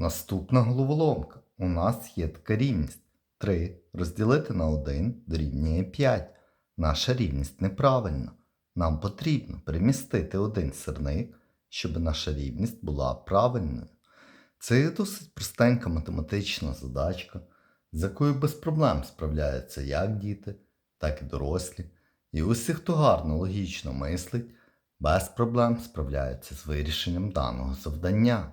Наступна головоломка. У нас є така рівність. 3 розділити на 1 дорівнює 5. Наша рівність неправильна. Нам потрібно перемістити один сирник, щоб наша рівність була правильною. Це є досить простенька математична задачка, з якою без проблем справляються як діти, так і дорослі. І усі, хто гарно логічно мислить, без проблем справляються з вирішенням даного завдання.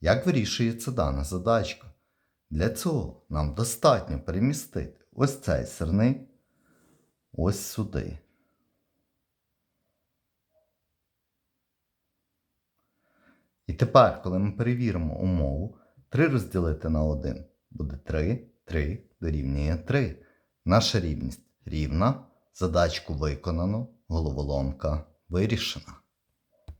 Як вирішується дана задачка? Для цього нам достатньо перемістити ось цей сирник ось сюди. І тепер, коли ми перевіримо умову, 3 розділити на 1 буде 3, 3 дорівнює 3. Наша рівність рівна, задачку виконано, головоломка вирішена.